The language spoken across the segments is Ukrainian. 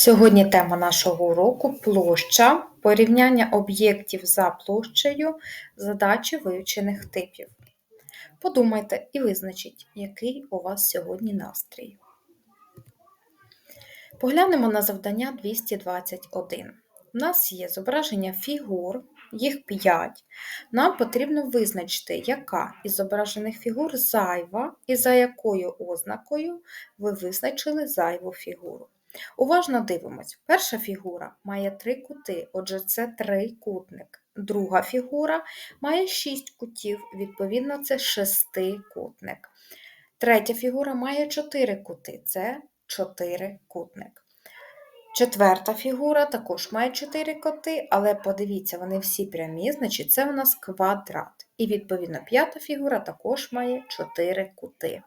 Сьогодні тема нашого уроку площа, порівняння об'єктів за площею, задачі вивчених типів. Подумайте і визначіть, який у вас сьогодні настрій. Поглянемо на завдання 221. У нас є зображення фігур, їх 5. Нам потрібно визначити, яка із зображених фігур зайва і за якою ознакою ви визначили зайву фігуру. Уважно дивимось. Перша фігура має три кути, отже, це трикутник. Друга фігура має шість кутів, відповідно, це шестикутник. Третя фігура має чотири кути, це чотирикутник. Четверта фігура також має чотири коти, але подивіться, вони всі прямі, значить це у нас квадрат. І, відповідно, п'ята фігура також має чотири кути.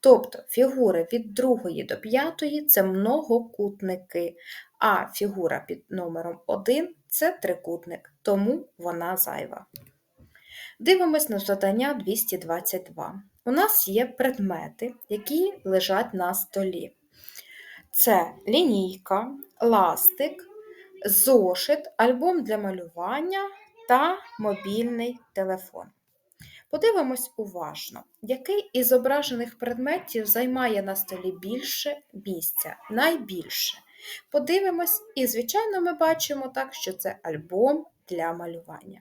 Тобто фігури від другої до п'ятої це многокутники, а фігура під номером 1 це трикутник, тому вона зайва. Дивимось на задання 222. У нас є предмети, які лежать на столі. Це лінійка, ластик, зошит, альбом для малювання та мобільний телефон. Подивимось уважно, який із зображених предметів займає на столі більше місця, найбільше. Подивимось, і, звичайно, ми бачимо так, що це альбом для малювання.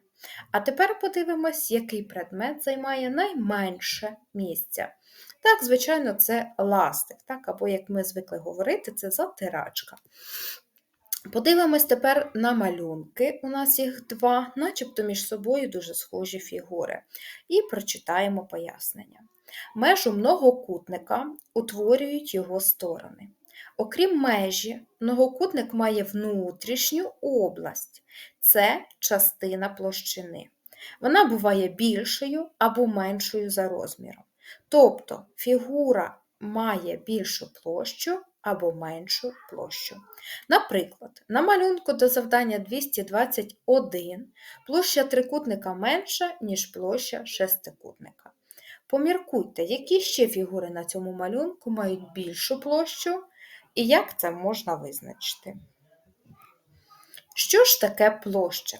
А тепер подивимось, який предмет займає найменше місця. Так, звичайно, це ластик, так, або, як ми звикли говорити, це затирачка. Подивимось тепер на малюнки, у нас їх два, начебто між собою дуже схожі фігури. І прочитаємо пояснення. Межу многокутника утворюють його сторони. Окрім межі, многокутник має внутрішню область це частина площини. Вона буває більшою або меншою за розміром. Тобто фігура має більшу площу або меншу площу. Наприклад, на малюнку до завдання 221 площа трикутника менша, ніж площа шестикутника. Поміркуйте, які ще фігури на цьому малюнку мають більшу площу і як це можна визначити. Що ж таке площа?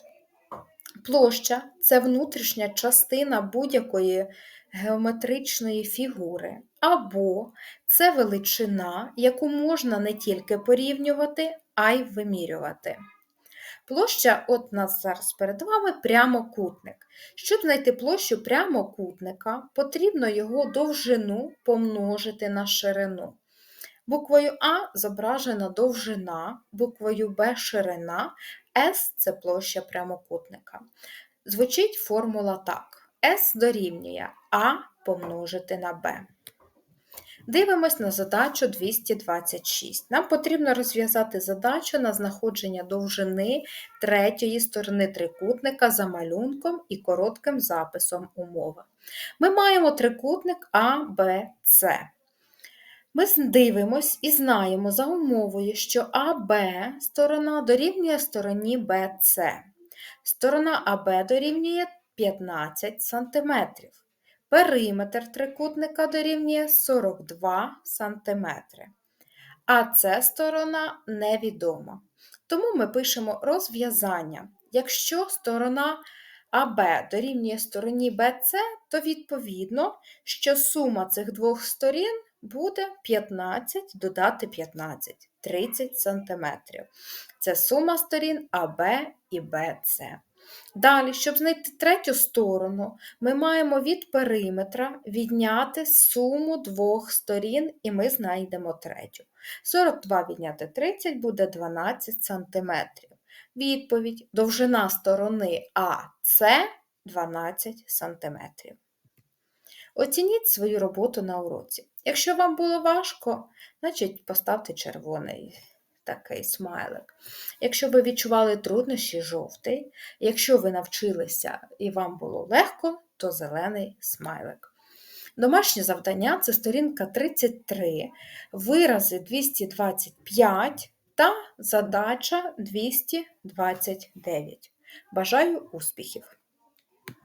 Площа це внутрішня частина будь-якої геометричної фігури, або це величина, яку можна не тільки порівнювати, а й вимірювати. Площа, от нас зараз перед вами прямокутник. Щоб знайти площу прямокутника, потрібно його довжину помножити на ширину. Буквою А зображена довжина, буквою Б ширина, С це площа прямокутника. Звучить формула так: С дорівнює А помножити на Б. Дивимось на задачу 226. Нам потрібно розв'язати задачу на знаходження довжини третьої сторони трикутника за малюнком і коротким записом умови. Ми маємо трикутник А, Б, С. Ми дивимось і знаємо за умовою, що АБ сторона дорівнює стороні БЦ. Сторона АБ дорівнює 15 см. Периметр трикутника дорівнює 42 см. А ця сторона невідома. Тому ми пишемо розв'язання. Якщо сторона АБ дорівнює стороні БЦ, то відповідно, що сума цих двох сторін буде 15 додати 15 30 см. Це сума сторін АБ і БЦ. Далі, щоб знайти третю сторону, ми маємо від периметра відняти суму двох сторін, і ми знайдемо третю. 42 відняти 30 буде 12 см. Відповідь: довжина сторони АС 12 см. Оцініть свою роботу на уроці. Якщо вам було важко, значить поставте червоний такий смайлик. Якщо ви відчували труднощі жовтий, якщо ви навчилися і вам було легко, то зелений смайлик. Домашнє завдання це сторінка 33, вирази 225 та задача 229. Бажаю успіхів!